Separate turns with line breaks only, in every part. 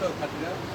そう、勝ちだ。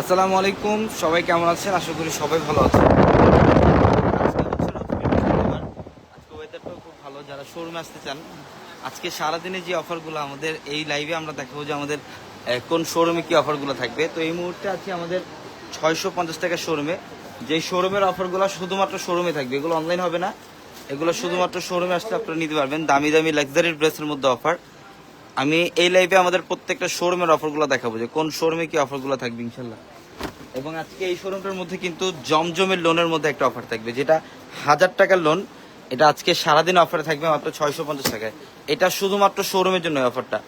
আসসালামু আলাইকুম, সবাই কেমন আছেন? আশা করি সবাই ভালো আছেন। খুব ভালো, যারা শোরুমে আসতে চান, আজকে সারাদিনে যে অফারগুলো আমাদের, এই লাইভে আমরা দেখাবো যে আমাদের কোন শোরুমে কি অফারগুলো থাকবে। তো এই মুহূর্তে আছি আমাদের ছয়শো পঞ্চাশ টাকার শোরুমে যে শোরুমের অফারগুলো শুধুমাত্র শোরুমে থাকবে, এগুলো অনলাইন হবে না। এগুলো শুধুমাত্র শোরুমে আসলে আপনারা নিতে পারবেন। দামি দামি লাক্সারি ড্রেসের মধ্যে অফার আমি এই লাইভে আমাদের প্রত্যেকটা শোরুমের অফারগুলো দেখাবো যে কোন শোরুমে কি অফারগুলো থাকবে, ইনশাল্লাহ। এবং আজকে এই শোরুমটার মধ্যে কিন্তু জমজমের লোনের মধ্যে একটা অফার থাকবে, যেটা হাজার টাকার লোন এটা আজকে সারাদিন অফারে থাকবে মাত্র ছয়শো পঞ্চাশ টাকায়। এটা শুধুমাত্র শোরুমের জন্য অফারটা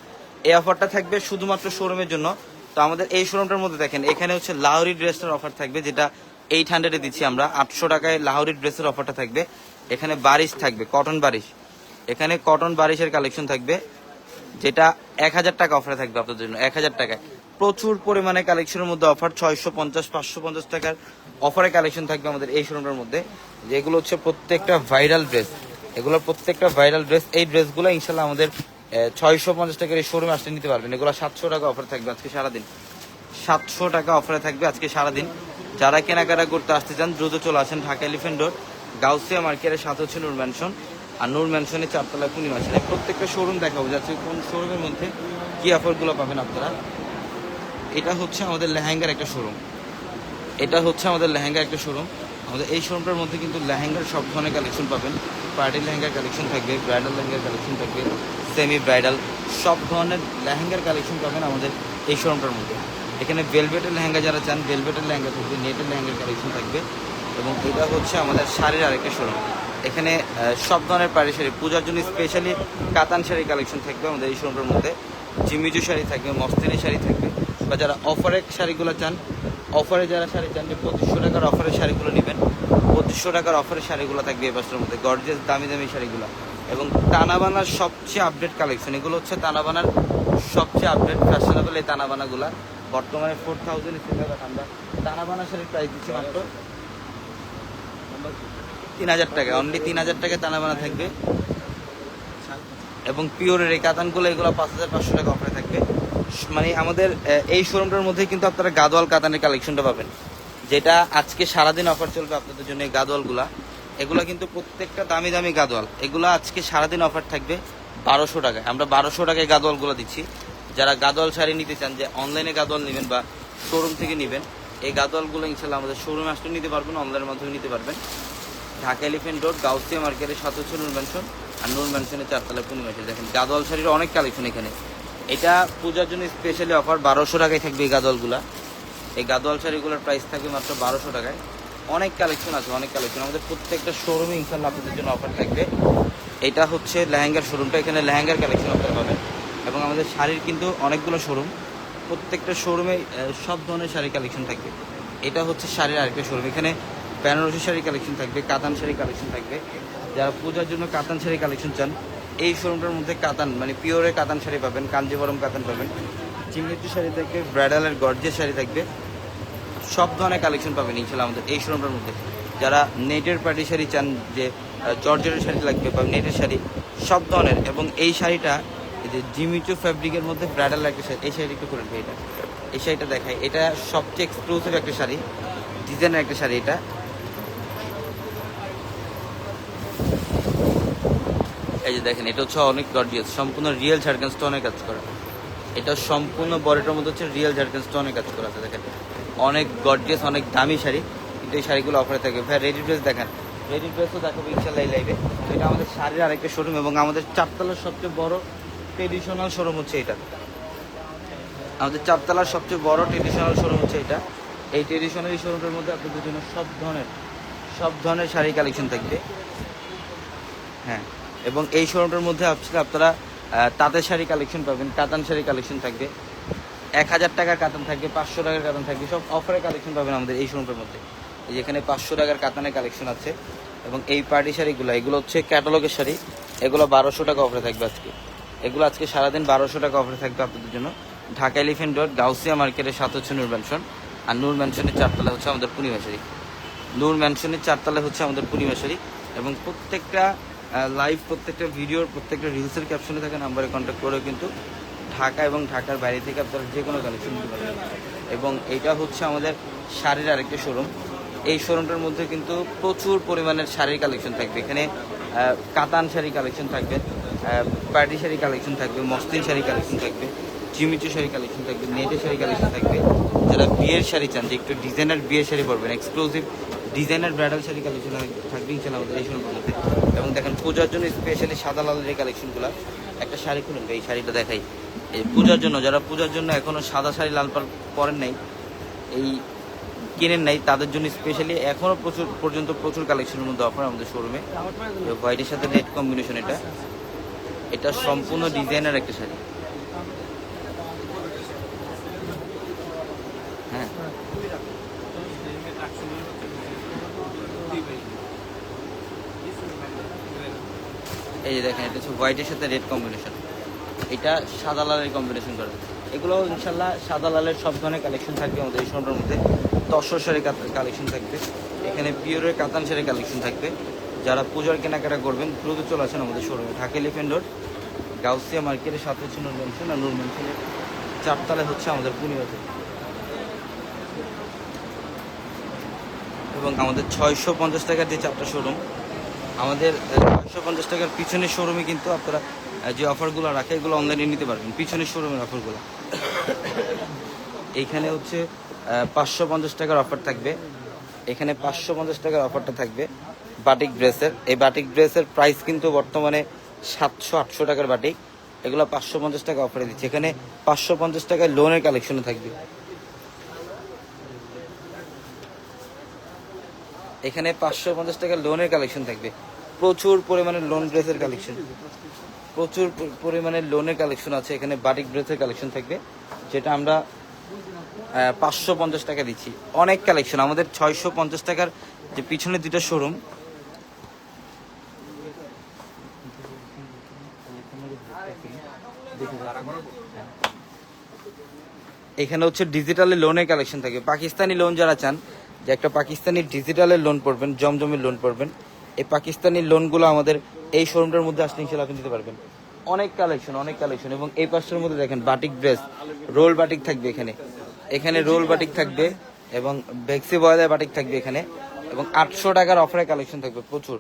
এই অফারটা থাকবে শুধুমাত্র শোরুমের জন্য। তো আমাদের এই শোরুমটার মধ্যে দেখেন, এখানে হচ্ছে লাহরি ড্রেসের অফার থাকবে, যেটা এইট হান্ড্রেডে দিচ্ছি আমরা। আটশো টাকায় লাহোরি ড্রেসের অফারটা থাকবে। এখানে বারিশ থাকবে কটন বারিশ। এখানে কটন বারিশের কালেকশন থাকবে। যেটা এক হাজার টাকা অফারে থাকবে আপনাদের জন্য, এক হাজার টাকায়। প্রচুর পরিমাণে কালেকশনের মধ্যে অফার ছয়শো পঞ্চাশ, পাঁচশো পঞ্চাশ টাকার অফারে কালেকশন থাকবে আমাদের এই শোরুমটার মধ্যে। যেগুলো হচ্ছে প্রত্যেকটা ভাইরাল ড্রেস এগুলো প্রত্যেকটা ভাইরাল ড্রেস এই ড্রেসগুলো ইনশাল্লাহ আমাদের ছয়শো পঞ্চাশ টাকার এই শোরুমে আসতে নিতে পারবেন। এগুলো সাতশো টাকা অফার থাকবে আজকে সারাদিন। সাতশো টাকা অফারে থাকবে আজকে সারাদিন। যারা কেনাকাটা করতে আসতে চান, দ্রুত চলে আসেন ঢাকা এলিফেন্ট রোড গাউসিয়া মার্কেটের সাথে হচ্ছে নূর ম্যানশন আর নূর ম্যানশনের চারতলা পূর্ণিমা আছে। প্রত্যেকটা শোরুম দেখাবো যাচ্ছে কোন শোরুমের মধ্যে কি অফারগুলো পাবেন আপনারা। এটা হচ্ছে আমাদের লেহেঙ্গার একটা শোরুম এটা হচ্ছে আমাদের লেহেঙ্গার একটা শোরুম আমাদের এই শোরুমটার মধ্যে কিন্তু লেহেঙ্গার সব ধরনের কালেকশন পাবেন। পার্টি লেহেঙ্গার কালেকশন থাকবে ব্রাইডাল লেহেঙ্গার কালেকশন থাকবে সেমি ব্রাইডাল সব ধরনের লেহেঙ্গার কালেকশন পাবেন আমাদের এই শোরুমটার মধ্যে। এখানে ভেলভেটের লেহেঙ্গা যারা চান ভেলভেটের লেহেঙ্গা থাকবে নেটের লেহেঙ্গার কালেকশন থাকবে। এবং এটা হচ্ছে আমাদের শাড়ির আরেকটা শোরুম এখানে সব ধরনের পাড়ি শাড়ি, পূজার জন্য স্পেশালি কাতান শাড়ির কালেকশন থাকবে আমাদের এই শোরুমটার মধ্যে। জিমিজু শাড়ি থাকবে মস্তিনি শাড়ি থাকবে, বা যারা অফারের শাড়িগুলো চান অফারে যারা শাড়ি চান, যে পঁচিশশো টাকার অফারের শাড়িগুলো নেবেন, পঁচিশশো টাকার অফারের শাড়িগুলো থাকবে এই বছরের মধ্যে গর্জেস দামি দামি শাড়িগুলো। এবং তানাবানার সবচেয়ে আপডেট কালেকশন এগুলো হচ্ছে তানাবানার সবচেয়ে আপডেট ফ্যাশনেবল এই তানাবানাগুলো। বর্তমানে ফোর থাউজেন্ড আমরা তানাবানা শাড়ির প্রাইস দিচ্ছি মাত্র তিন হাজার টাকা অনলি তিন হাজার টাকা তানাবানা থাকবে। এবং পিওরের এই কাতানগুলো, এগুলো পাঁচ হাজার পাঁচশো টাকা অফারে থাকবে। মানে আমাদের এই শোরুমটার মধ্যে কিন্তু আপনারা গাদোয়াল কাতানের কালেকশনটা পাবেন। যেটা আজকে সারাদিন অফার চলবে আপনাদের জন্য গাদোয়ালগুলা। এগুলা কিন্তু প্রত্যেকটা দামি দামি গাদোয়াল। এগুলো আজকে সারাদিন অফার থাকবে বারোশো টাকায়। আমরা বারোশো টাকায় গাদোয়ালগুলো দিচ্ছি। যারা গাদোয়াল শাড়ি নিতে চান, যে অনলাইনে গাদোয়াল নেবেন বা শোরুম থেকে নেবেন এই গাদোয়ালগুলো ইনশাল্লাহ আমাদের শোরুমে আসলে নিতে পারবেন অনলাইনের মাধ্যমে নিতে পারবেন। ঢাকা এলিফেন্ট রোড গাউসিয়া মার্কেটের সাথে হচ্ছে ম্যানশন আর নূর ম্যানশনের চারতলা পূর্ণিমা আছে। দেখেন, গাদোয়াল শাড়ির অনেক কালেকশন এখানে। এটা পূজার জন্য স্পেশালি অফার বারোশো টাকায় থাকবে এই গাদোয়ালগুলা। এই গাদোয়াল শাড়িগুলোর প্রাইস থাকবে মাত্র বারোশো টাকায়। অনেক কালেকশন আছে, অনেক কালেকশন। আমাদের প্রত্যেকটা শোরুমে ইনশাল্লাহ আপনাদের জন্য অফার থাকবে। এটা হচ্ছে লেহেঙ্গার শোরুমটা এখানে লেহেঙ্গার কালেকশন আপনারা পাবেন। এবং আমাদের শাড়ির কিন্তু অনেকগুলো শোরুম প্রত্যেকটা শোরুমে সব ধরনের শাড়ি কালেকশন থাকবে। এটা হচ্ছে শাড়ির আরেকটা শোরুম এখানে বেনারসি শাড়ি কালেকশন থাকবে, কাতান শাড়ি কালেকশন থাকবে। যারা পূজার জন্য কাতান শাড়ি কালেকশন চান, এই শোরুমটার মধ্যে কাতান মানে পিওরে কাতান শাড়ি পাবেন, কাঞ্জিবরম কাতান পাবেন। চিমনিচু শাড়ি থাকবে ব্রাইডালের গর্জের শাড়ি থাকবে। সব ধরনের কালেকশন পাবেন ইনশাল্লাহ আমাদের এই শোরুমটার মধ্যে। যারা নেটের পার্টি শাড়ি চান, যে জর্জেটের শাড়ি লাগবে বা নেটের শাড়ি, সব ধরনের। এবং এই শাড়িটা যে জিমিচু ফ্যাব্রিকের মধ্যে ব্রাইডাল একটা শাড়ি, এই শাড়ি একটু করে এটা। এই শাড়িটা দেখাই, এটা সবচেয়ে এক্সক্লুসিভ একটা শাড়ি ডিজাইনের একটা শাড়ি এটা। এই যে দেখেন, এটা হচ্ছে অনেক গর্জিয়াস সম্পূর্ণ রিয়েল ঝাড়খান স্টোনের কাজ করা। এটা সম্পূর্ণ বডিটার মধ্যে হচ্ছে রিয়েল ঝাড়খান স্টোনের কাজ করা আছে, দেখেন। অনেক গর্জিয়াস অনেক দামি শাড়ি, কিন্তু এই শাড়িগুলো অফারে থাকে। ভাই রেডি ড্রেস দেখেন। রেডি ড্রেসও দেখাবো ইনশাল্লাহ লাইভে এটা আমাদের শাড়ির আরেকটা শোরুম এবং আমাদের চারতলার সবচেয়ে বড় ট্রেডিশনাল শোরুম হচ্ছে এটা। আমাদের চারতলার সবচেয়ে বড় ট্রেডিশনাল শোরুম হচ্ছে এটা। এই ট্রেডিশনাল শোরুমের মধ্যে আপনাদের জন্য সব ধরনের সব ধরনের শাড়ি কালেকশন থাকবে। হ্যাঁ এবং এই শোরুমটার মধ্যে আপনারা তাঁতের শাড়ি কালেকশন পাবেন, কাতান শাড়ি কালেকশন থাকবে। এক হাজার টাকার কাতান থাকবে, পাঁচশো টাকার কাতান থাকবে, সব অফারে কালেকশন পাবেন আমাদের এই শোরুমটার মধ্যে। এই যে পাঁচশো টাকার কাতানের কালেকশন আছে। এবং এই পার্টি শাড়িগুলো, এগুলো হচ্ছে ক্যাটালগের শাড়ি। এগুলো বারোশো টাকা অফারে থাকবে আজকে। এগুলো আজকে সারাদিন বারোশো টাকা অফারে থাকবে আপনাদের জন্য। ঢাকা এলিফেন্ট রোড গাউসিয়া মার্কেটের সাথে হচ্ছে নূর ম্যানশন আর নূর ম্যানশনের চারতলা হচ্ছে আমাদের পূর্ণিমা শাড়ি নূর ম্যানশনের চারতলা হচ্ছে আমাদের পূর্ণিমা শাড়ি এবং প্রত্যেকটা লাইভ প্রত্যেকটা ভিডিওর প্রত্যেকটা রিলসের ক্যাপশনে থাকা নাম্বারে কন্ট্যাক্ট করেও কিন্তু ঢাকা এবং ঢাকার বাইরে থেকে আপনারা যে কোনো কালেকশন নিতে পারবেন। এবং এটা হচ্ছে আমাদের শাড়ির আরেকটা শোরুম এই শোরুমটার মধ্যে কিন্তু প্রচুর পরিমাণের শাড়ির কালেকশন থাকবে। এখানে কাতান শাড়ি কালেকশন থাকবে। পার্টি শাড়ি কালেকশন থাকবে মসলিন শাড়ি কালেকশন থাকবে জিমিচু শাড়ি কালেকশন থাকবে নেটে শাড়ি কালেকশন থাকবে। যারা বিয়ের শাড়ি চান, যে একটু ডিজাইনার বিয়ের শাড়ি পরবেন exclusive designer bridal sari collection থাকবে ইনশাল্লাহ আমাদের এই মধ্যে। এবং দেখেন, পূজার জন্য স্পেশালি সাদা লালের এই কালেকশনগুলো একটা শাড়ি খুলুন, এই শাড়িটা দেখাই। এই পূজার জন্য, যারা পূজার জন্য এখনও সাদা শাড়ি, লাল পাড় পরেন নাই, এই কিনেন নাই, তাদের জন্য স্পেশালি এখনও প্রচুর পর্যন্ত প্রচুর কালেকশনের মধ্যে অফার আমাদের শোরুমে হোয়াইটের সাথে রেড কম্বিনেশন এটা। এটা সম্পূর্ণ ডিজাইনের একটা শাড়ি। হ্যাঁ। এই যে দেখেন, এটা হচ্ছে হোয়াইটের সাথে রেড কম্বিনেশন এটা সাদা লালের কম্বিনেশন করা। এগুলো ইনশাল্লাহ সাদা লালের সব ধরনের কালেকশন থাকবে আমাদের এই শোরুমের মধ্যে। তসর শাড়ি কালেকশন থাকবে। এখানে পিওরের কাতান শাড়ি কালেকশন থাকবে। যারা পূজার কেনাকাটা করবেন, দ্রুত চলে আসেন আমাদের শোরুমে ঢাকা এলিফেন্ট রোড গাউসিয়া মার্কেটের সাথে হচ্ছে নূর আর নূর চারতলায় হচ্ছে আমাদের পূর্ণিমাতে এবং আমাদের ছয়শো পঞ্চাশ টাকার যে চারটা শোরুম আমাদের ছয়শো পঞ্চাশ টাকার পিছনের শোরুমে কিন্তু আপনারা যে অফারগুলো রাখে, এগুলো অনলাইনে নিতে পারবেন, পিছনের শোরুমের অফারগুলো এইখানে হচ্ছে পাঁচশো পঞ্চাশ টাকার অফার থাকবে। এখানে পাঁচশো পঞ্চাশ টাকার অফারটা থাকবে। বাটিক ড্রেসের। এই বাটিক ড্রেসের প্রাইস কিন্তু বর্তমানে সাতশো, আটশো টাকার বাটিক। এগুলো পাঁচশো পঞ্চাশ টাকা অফারে দিচ্ছে। এখানে পাঁচশো পঞ্চাশ টাকায় লোনের কালেকশনও থাকবে। এখানে পাঁচশো পঞ্চাশ টাকার লোনের কালেকশন থাকবে। প্রচুর পরিমাণে লোন ড্রেসের কালেকশন প্রচুর পরিমাণে লোনের কালেকশন আছে। এখানে বাটিক ড্রেসের কালেকশন থাকবে, যেটা আমরা পাঁচশো পঞ্চাশ টাকা দিচ্ছি। অনেক কালেকশন আমাদের ছয়শো পঞ্চাশ টাকার যে পিছনে দুটো শোরুম এখানে হচ্ছে ডিজিটালে লোনের কালেকশন থাকে। পাকিস্তানি লোন যারা চান, যে একটা পাকিস্তানি ডিজিটালের লোন পড়বেন, জমজমের লোন পড়বেন, এই পাকিস্তানি লোনগুলো আমাদের এই শোরুমটার মধ্যে আসলে ইনশাল্লাহ আপনি দিতে পারবেন। অনেক কালেকশন অনেক কালেকশন এবং এই পাঁচটার মধ্যে দেখেন বাটিক ড্রেস রোল বাটিক থাকবে এখানে। এখানে রোল বাটিক থাকবে এবং ভেক্সি বয়দায় বাটিক থাকবে এখানে এবং আটশো টাকার অফারে কালেকশন থাকবে প্রচুর।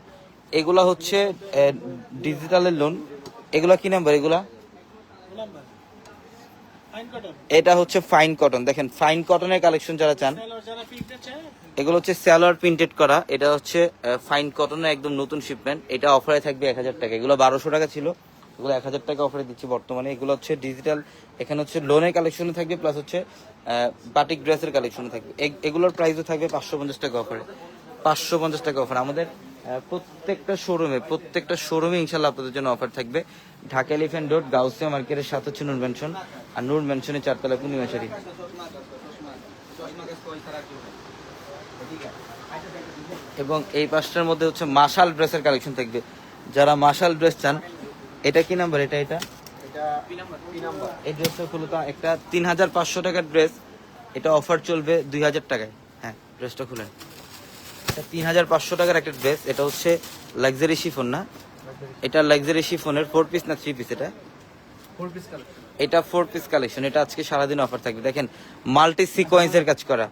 এগুলা হচ্ছে ডিজিটালের লোন এগুলা কি নাম্বার এগুলা? এটা হচ্ছে ফাইন কটন দেখেন ফাইন কটনের কালেকশন যারা চান এগুলো হচ্ছে স্যালোয়ার প্রিন্টেড করা। এটা হচ্ছে ফাইন কটনের একদম নতুন শিপমেন্ট এটা অফারে থাকবে এক হাজার টাকা। এগুলো বারোশো টাকা ছিল। এগুলো এক হাজার টাকা অফারে দিচ্ছি বর্তমানে। এগুলো হচ্ছে ডিজিটাল এখানে হচ্ছে লোনের কালেকশনে থাকবে প্লাস হচ্ছে বাটিক ড্রেসের কালেকশনে থাকবে। এগ- এগুলোর প্রাইসও থাকবে পাঁচশো পঞ্চাশ টাকা অফারে পাঁচশো পঞ্চাশ টাকা অফার আমাদের প্রত্যেকটা শোরুমে প্রত্যেকটা শোরুমে ইনশাল্লাহ আপনাদের জন্য অফার থাকবে। ঢাকা এলিফেন্ট রোড গাউসিয়া মার্কেটের সাথে হচ্ছে নূর ম্যানশন আর নূর ম্যানশনের চারতলা পূর্ণিমা শাড়ি। এবং এই পাঁচটার মধ্যে হচ্ছে মাশাল ড্রেসের কালেকশন থাকবে। যারা মাশাল ড্রেস চান, এটা কি নাম্বার এটা এটা? এই ড্রেসটা হলো তো একটা তিন হাজার পাঁচশো টাকার ড্রেস এটা অফার চলবে দুই হাজার টাকায়। হ্যাঁ ড্রেসটা খুলেন। এটা তিন হাজার পাঁচশো টাকার একটা ড্রেস এটা হচ্ছে লাক্সারি শিফন না? এটা লাক্সারি শিফনের ফোর পিস না থ্রি পিস এটা?
ফোর পিস কালেকশন
এটা ফোর পিস কালেকশন এটা আজকে সারাদিন অফার থাকবে। দেখেন মাল্টি সিকোয়েন্সের কাজ করা।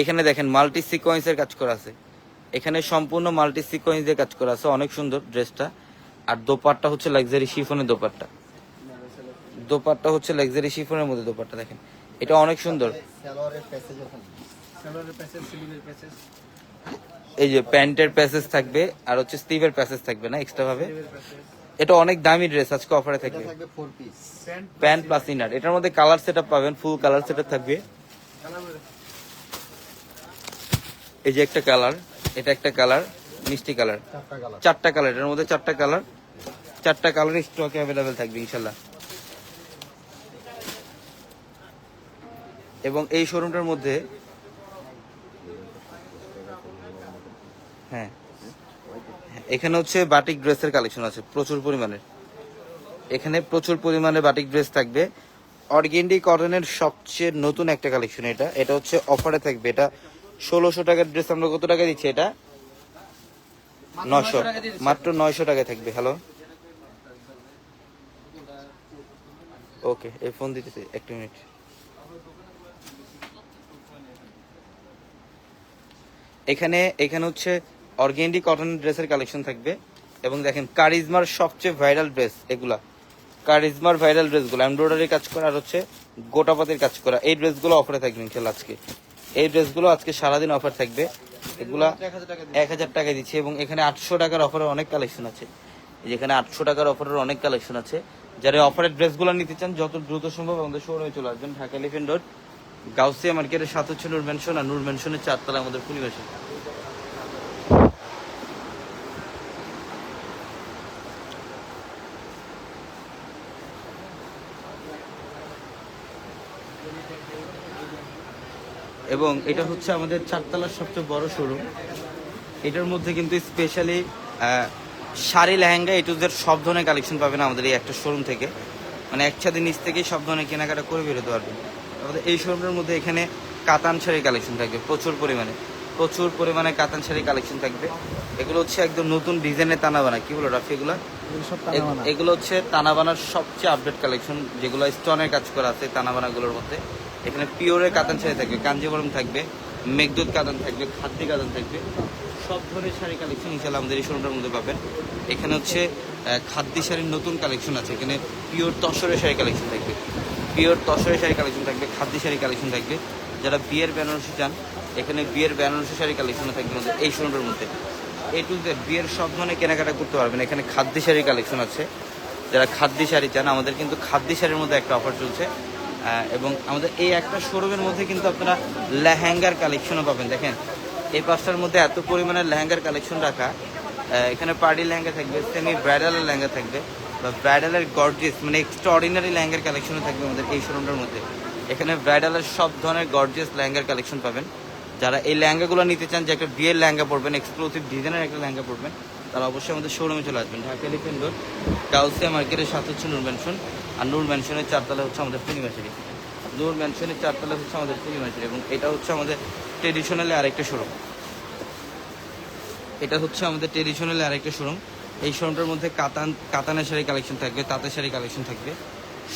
এখানে দেখেন মাল্টি সিকোয়েন্সের কাজ করা আছে। এখানে সম্পূর্ণ মাল্টি সিকোয়েন্স দিয়ে কাজ করা আছে। অনেক সুন্দর ড্রেসটা আর দোপাট্টা হচ্ছে লাক্সারি শিফনের দোপাট্টা। দোপাট্টা হচ্ছে লাক্সারি শিফনের মধ্যে দোপাট্টা দেখেন। এটা অনেক সুন্দর। এই যে প্যান্টের প্যাসেজ থাকবে আর হচ্ছে স্টিভের প্যাসেজ থাকবে না এক্সট্রা ভাবে? এটা অনেক দামি ড্রেস আজকে অফারে থাকবে।
থাকবে four piece
pant
plus inner এটার মধ্যে কালার সেটআপ পাবেন ফুল কালার সেটআপ থাকবে। এই যে একটা কালার এটা একটা কালার মিষ্টি কালার
চারটা কালার
চারটা কালার এটার মধ্যে চারটা কালার চারটা কালার স্টকে অ্যাভেলেবেল থাকবে ইনশাল্লাহ। এবং এই শোরুমটার মধ্যে হ্যাঁ এখানে হচ্ছে বাটিক ড্রেসের কালেকশন আছে প্রচুর পরিমাণে এখানে প্রচুর পরিমাণে বাটিক ড্রেস থাকবে। অর্গেন্ডি কটনের সবচেয়ে নতুন একটা কালেকশন এটা। এটা হচ্ছে অফারে থাকবে। এটা ষোলোশো টাকার ড্রেস আমরা কত টাকা দিচ্ছি এটা? নশো মাত্র নয়শো টাকায় থাকবে। হ্যালো ওকে এই ফোন দিতেছি। একটা মিনিট এখানে এখানে হচ্ছে অর্গেন্ডি কটন ড্রেসের কালেকশন থাকবে। এবং দেখেন, কারিজমার সবচেয়ে ভাইরাল ড্রেস এগুলা। কারিজমার ভাইরাল ড্রেসগুলো এমব্রয়ডারি কাজ করা আর হচ্ছে গোটাপাতির কাজ করা। এই ড্রেসগুলো অফারে থাকবে ইনশাল্লাহ আজকে। এই ড্রেসগুলো আজকে সারাদিন অফার থাকবে। এগুলা এক হাজার টাকা দিচ্ছে এবং এখানে আটশো টাকার অফারের অনেক কালেকশন আছে। যেখানে আটশো টাকার অফারের অনেক কালেকশন আছে। যারা অফারের ড্রেসগুলো নিতে চান, যত দ্রুত সম্ভব আমাদের শোরুমে চলে আসবেন, ঢাকা এলিফেন্ট রোড গাউসিয়া মার্কেটের সাথে হচ্ছে নূর ম্যানশন আর নূর ম্যানশনের চারতলা আমাদের পরিবেশে এবং এটা হচ্ছে আমাদের চারতলার সবচেয়ে বড় শোরুম এটার মধ্যে কিন্তু স্পেশালি শাড়ি লেহেঙ্গা এটুদের সব ধরনের কালেকশন পাবেন আমাদের এই একটা শোরুম থেকে। মানে একসাথে নিচ থেকেই সব ধরনের কেনাকাটা করে বেরোতে পারবেন। আমাদের এই শোরুমের মধ্যে এখানে কাতান শাড়ির কালেকশন থাকবে প্রচুর পরিমাণে। প্রচুর পরিমাণে কাতান শাড়ির কালেকশন থাকবে। এগুলো হচ্ছে একদম নতুন ডিজাইনের টানা বানা। কি বলো রাফি এগুলো? এগুলো হচ্ছে তানাবানার সবচেয়ে আপডেট কালেকশন যেগুলো স্টোনের কাজ করা আছে তানাবানাগুলোর মধ্যে। এখানে পিওরের কাতান শাড়ি থাকবে কাঞ্জিবরম থাকবে। মেঘদূত কাদান থাকবে, খাদ্যি কাদান থাকবে। সব ধরনের শাড়ি কালেকশন ইনশাল্লাহ আমাদের এই শোরুমটার মধ্যে পাবেন। এখানে হচ্ছে খাদ্যি শাড়ির নতুন কালেকশন আছে। এখানে পিওর তসরের শাড়ি কালেকশন থাকবে। পিওর তসরের শাড়ি কালেকশন থাকবে, খাদ্যি শাড়ি কালেকশন থাকবে। যারা বিয়ের বেনারসি চান, এখানে বিয়ের বেনারসি শাড়ি কালেকশন থাকবে আমাদের এই শোরুমটার মধ্যে। এ টু জেড বিয়ের সব ধরনের কেনাকাটা করতে পারবেন। এখানে খাদ্যি শাড়ির কালেকশন আছে। যারা খাদ্যি শাড়ি চান, আমাদের কিন্তু খাদ্যি শাড়ির মধ্যে একটা অফার চলছে। এবং আমাদের এই একটা শোরুমের মধ্যে কিন্তু আপনারা লেহেঙ্গার কালেকশনও পাবেন। দেখেন, এই পাঁচটার মধ্যে এত পরিমাণে লেহেঙ্গার কালেকশন রাখা। এখানে পার্টি লেহেঙ্গা থাকবে সেমি ব্রাইডালের লেহেঙ্গা থাকবে বা ব্রাইডালের গর্জিয়াস মানে এক্সট্রা অর্ডিনারি লেহেঙ্গার কালেকশনও থাকবে আমাদের এই শোরুমটার মধ্যে। এখানে ব্রাইডালের সব ধরনের গর্জিয়াস লেহেঙ্গার কালেকশন পাবেন। যারা এই লেহেঙ্গাগুলো নিতে চান, যে একটা বিয়ের লেহেঙ্গা পড়বেন এক্সক্লুসিভ ডিজাইনের একটা লেহেঙ্গা পড়বেন তারা অবশ্যই আমাদের শোরুমে চলে আসবেন। ঢাকা এলিফেন্ট রোড গাউসিয়া মার্কেটের সাথে হচ্ছে ম্যানশন আর নূর ম্যানশনের চারতলা হচ্ছে আমাদের পূর্ণিমাশারি নূর ম্যানশনের চারতলা হচ্ছে আমাদের পূর্ণিমাশারি এবং এটা হচ্ছে আমাদের ট্রেডিশনালি আরেকটা শোরুম এটা হচ্ছে আমাদের ট্রেডিশনালি আরেকটা শোরুম এই শোরুমটার মধ্যে কাতান, কাতানের শাড়ি কালেকশন থাকবে, তাঁতের শাড়ি কালেকশন থাকবে।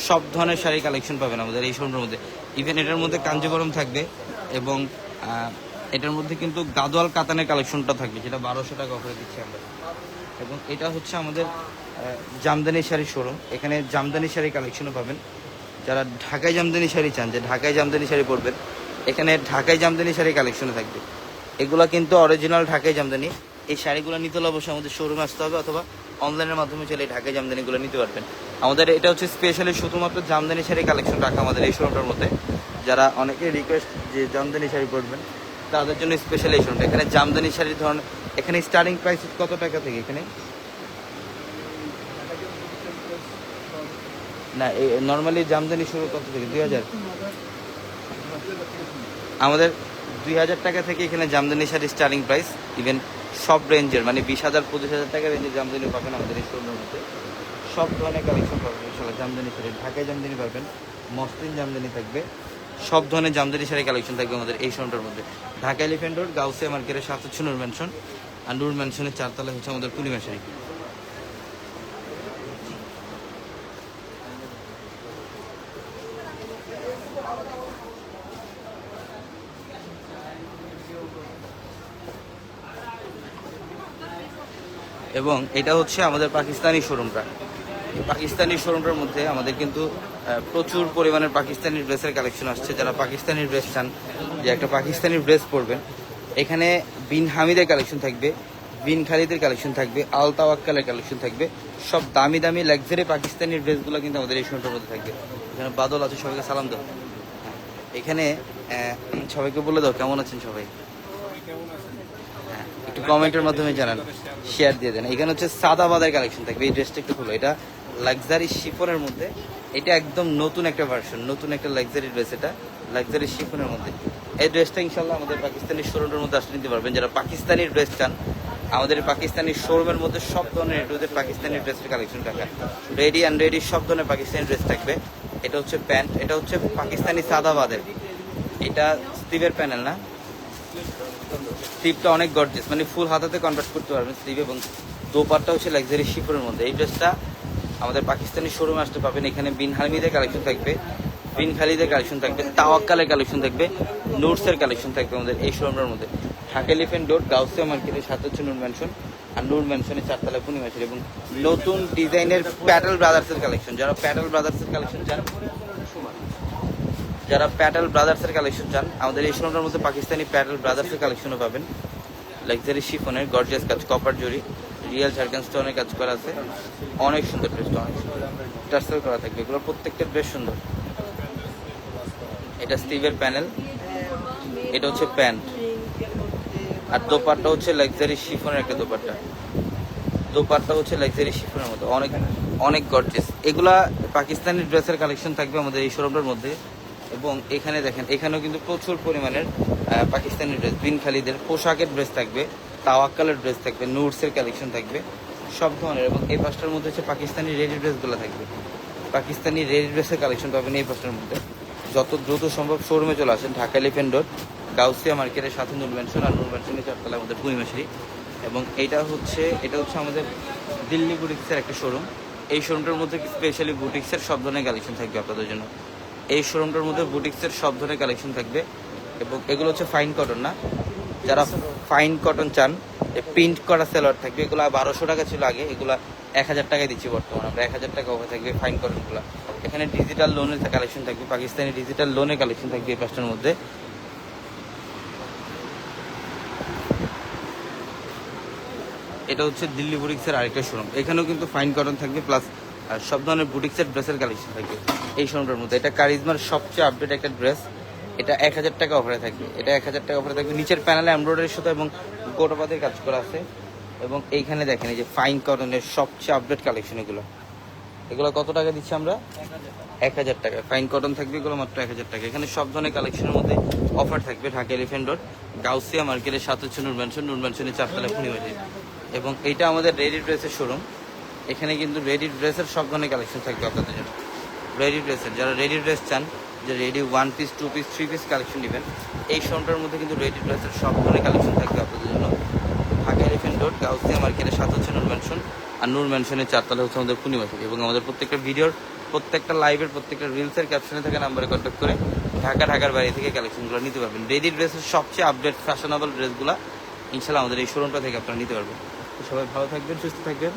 সব ধরনের শাড়ি কালেকশন পাবেন আমাদের এই শোরুমটার মধ্যে। ইভেন এটার মধ্যে কাঞ্জিবরম থাকবে এবং এটার মধ্যে কিন্তু গাদোয়াল কাতানের কালেকশনটা থাকবে, যেটা বারোশো টাকা অফারে দিচ্ছি আমরা। এবং এটা হচ্ছে আমাদের জামদানি শাড়ি শোরুম এখানে জামদানি শাড়ি কালেকশনও পাবেন। যারা ঢাকায় জামদানি শাড়ি চান যে ঢাকায় জামদানি শাড়ি পরবেন, এখানে ঢাকায় জামদানি শাড়ি কালেকশনও থাকবে। এগুলো কিন্তু অরিজিনাল ঢাকায় জামদানি। এই শাড়িগুলো নিতে হলে অবশ্যই আমাদের শোরুমে আসতে হবে অথবা অনলাইনের মাধ্যমে চলে এই ঢাকায় জামদানিগুলো নিতে পারবেন। আমাদের এটা হচ্ছে স্পেশালি শুধুমাত্র জামদানি শাড়ি কালেকশন রাখা আমাদের এই শোরুমটার মধ্যে। যারা অনেকে রিকোয়েস্ট যে জামদানি শাড়ি পরবেন, তাদের জন্য স্পেশালি এই শোরুমটা এখানে জামদানি শাড়ির ধরনের এখানে স্টার্টিং প্রাইস কত টাকা থেকে? এখানে না নর্মালি জামদানি শুরু কত থেকে? দুই হাজার? আমাদের দুই হাজার টাকা থেকে এখানে জামদানি শাড়ির স্টার্টিং প্রাইস ইভেন সব রেঞ্জের মানে বিশ হাজার, পঁচিশ হাজার টাকা রেঞ্জের জামদানি পাবেন আমাদের এই শোরুমের মধ্যে সব ধরনের কালেকশন পাবেন, ইনশাল্লাহ, জামদানি শাড়ি, ঢাকায় জামদানি পাবেন মসলিন জামদানি থাকবে। সব ধরনের জামদানি শাড়ি কালেকশন থাকবে আমাদের এই শোরুমটার মধ্যে। ঢাকা এলিফেন্ট রোড গাউসিয়া মার্কেটের হচ্ছে নূর ম্যানশন আর নূর ম্যানশনের চারতলা হচ্ছে আমাদের পূর্ণিমা শাড়ি। এবং এটা হচ্ছে আমাদের পাকিস্তানি শোরুমটা। পাকিস্তানি শোরুমটার মধ্যে আমাদের কিন্তু প্রচুর পরিমাণের পাকিস্তানি ড্রেসের কালেকশন আসছে। যারা পাকিস্তানি ড্রেস চান যে একটা পাকিস্তানি ড্রেস পরবেন এখানে বিন হামিদের কালেকশন থাকবে বিন খালিদের কালেকশন থাকবে আল তাওয়াক্কালের কালেকশন থাকবে সব দামি দামি লাক্সারি পাকিস্তানি ড্রেসগুলো কিন্তু আমাদের এই শোরুমটার মধ্যে থাকবে। এখানে বাদল আছে সবাইকে সালাম দাও। হ্যাঁ, এখানে সবাইকে বলে দাও কেমন আছেন সবাই? হ্যাঁ, একটু কমেন্টের মাধ্যমে জানান। শেয়ার দিয়ে দেন। এখানে হচ্ছে সাদা বাদার কালেকশন থাকবে, এই ড্রেসটা একটু খুলো। এটা লাক্সারি শিফনের মধ্যে, এটা একদম নতুন একটা ভার্সন নতুন একটা লাক্সারি ড্রেস এটা লাক্সারি শিফনের মধ্যে। এই ড্রেসটা ইনশাল্লাহ আমাদের পাকিস্তানি শোরুমের মধ্যে আসলে নিতে পারবেন। যারা পাকিস্তানি ড্রেস চান, আমাদের পাকিস্তানি শোরুমের মধ্যে সব ধরনের এটুদের পাকিস্তানি ড্রেসের কালেকশন থাকা রেডি অ্যান্ড রেডি সব ধরনের পাকিস্তানি ড্রেস থাকবে। এটা হচ্ছে প্যান্ট এটা হচ্ছে পাকিস্তানি সাদাবাদের। এটা স্টিভের প্যানেল না। স্লিভটা অনেক গর্জিয়াস মানে ফুল হাতাতে কনভার্ট করতে পারবেন স্লিভ এবং দোপারটা হচ্ছে লাক্সারি শিফরের মধ্যে। এই ড্রেসটা আমাদের পাকিস্তানি শোরুমে আসতে পাবেন এখানে বিন হালমিদের কালেকশন থাকবে, বিন খালিদের কালেকশন থাকবে, তাওয়াক্কালের কালেকশন থাকবে নোটসের কালেকশন থাকবে আমাদের এই শোরুমের মধ্যে। ঢাকা এলিফেন্ট ডোর গাউসিয়া মার্কেটের সাথে হচ্ছে নূর ম্যানশন আর নূর ম্যানশনের চারতলা পূর্ণিমাসের এবং নতুন ডিজাইনের প্যাটেল ব্রাদার্সের কালেকশন যারা প্যাটেল ব্রাদার্সের কালেকশন চান যারা প্যাটেল ব্রাদার্সের কালেকশন চান, আমাদের এই শোরুমটার মধ্যে পাকিস্তানি প্যাটেল ব্রাদার্সের কালেকশনও পাবেন। লাক্সারি শিফনের গর্জিয়াস কাজ কপার জরি রিয়েল ঝাড়খান স্টোনের কাজ করা আছে। অনেক সুন্দর ড্রেসটা অনেক টার্সেল করা থাকবে, এগুলো প্রত্যেকটা বেশ সুন্দর। এটা স্টিভের প্যানেল এটা হচ্ছে প্যান্ট আর দোপাট্টা হচ্ছে লাক্সারি শিফনের একটা দোপাট্টা। দোপাট্টা হচ্ছে লাক্সারি শিফনের মতো। অনেক অনেক গর্জিয়াস এগুলা পাকিস্তানি ড্রেসের কালেকশন থাকবে আমাদের এই শোরুমটার মধ্যে। এবং এখানে দেখেন, এখানেও কিন্তু প্রচুর পরিমাণের পাকিস্তানি ড্রেস বিন খালিদের পোশাকের ড্রেস থাকবে, তাওয়াক্কালের ড্রেস থাকবে নুটসের কালেকশন থাকবে, সব ধরনের এবং এই পাঁচটার মধ্যে হচ্ছে পাকিস্তানি রেডি ড্রেসগুলো থাকবে। পাকিস্তানি রেডি ড্রেসের কালেকশন পাবেন এই পাঁচটার মধ্যে। যত দ্রুত সম্ভব শোরুমে চলে আসেন, ঢাকা রোড গাউসিয়া মার্কেটের সাথে নূর আর নূর চারতলা আমাদের পূর্ণিমাশারি এবং এটা হচ্ছে এটা হচ্ছে আমাদের দিল্লি বুটিক্সের একটা শোরুম এই শোরুমটার মধ্যে স্পেশালি বুটিক্সের সব ধরনের কালেকশন থাকবে আপনাদের জন্য। এই শোরুমটার মধ্যে বুটিক্সের সব ধরনের কালেকশন থাকবে। এবং এগুলো হচ্ছে ফাইন কটন না? যারা ফাইন কটন চান প্রিন্ট করা সেলার থাকবে। এগুলো বারোশো টাকা ছিল আগে, এগুলো এক হাজার টাকায় দিচ্ছি বর্তমানে। আমরা এক হাজার টাকা ওভার থাকবে ফাইন কটনগুলো এখানে ডিজিটাল লোনের কালেকশন থাকবে, পাকিস্তানি ডিজিটাল লোনের কালেকশন থাকবে এই পাঁচটার মধ্যে। এটা হচ্ছে দিল্লি বুটিক্সের আরেকটা শোরুম এখানেও কিন্তু ফাইন কটন থাকবে প্লাস সব ধরনের বুটিক্সের ড্রেসের কালেকশন থাকবে এই শোরুমটার মধ্যে। এটা কারিজমার সবচেয়ে আপডেট একটা ড্রেস এটা এক হাজার টাকা অফারে থাকবে। এটা এক হাজার টাকা অফারে থাকবে। নিচের প্যানেলে এমব্রয়ডারির সাথে এবং গোটাপাতের কাজ করা আছে। এবং এইখানে দেখেন, এই যে ফাইন কটনের সবচেয়ে আপডেট কালেকশন এগুলো। এগুলো কত টাকা দিচ্ছি আমরা? এক হাজার টাকা। ফাইন কটন থাকবে এগুলো মাত্র এক হাজার টাকা। এখানে সব ধরনের কালেকশনের মধ্যে অফার থাকবে ঢাকা এলিফেন্ট রোড গাউসিয়া মার্কেটের সাথে হচ্ছে নুর ম্যানশন নুর ম্যানশনের চারতলা পূর্ণিমাটি এবং এইটা আমাদের রেডি ড্রেসের শোরুম এখানে কিন্তু রেডি ড্রেসের সব ধরনের কালেকশন থাকবে আপনাদের জন্য। রেডি ড্রেসের, যারা রেডি ড্রেস চান, যে ready one piece two piece three piece collection নেবেন, এই শোরুমটার মধ্যে কিন্তু রেডি ড্রেসের সব ধরনের কালেকশন থাকবে আপনাদের জন্য। ঢাকা এলিফেন্ট রোড, গাউসিয়া মার্কেটের সাথে হচ্ছে নূর ম্যানশন আর নূর ম্যানশনের চারতলা হচ্ছে আমাদের পূর্ণিমা থেকে। এবং আমাদের প্রত্যেকটা ভিডিওর, প্রত্যেকটা লাইভের প্রত্যেকটা রিলসের ক্যাপশনে থাকা নাম্বারে কন্ট্যাক্ট করে ঢাকা, ঢাকার বাইরে থেকে কালেকশনগুলো নিতে পারবেন। রেডি ড্রেসের সবচেয়ে আপডেট ফ্যাশনেবল ড্রেসগুলো ইনশাল্লাহ আমাদের এই শোরুমটা থেকে আপনারা নিতে পারবেন। সবাই ভালো থাকবেন, সুস্থ থাকবেন।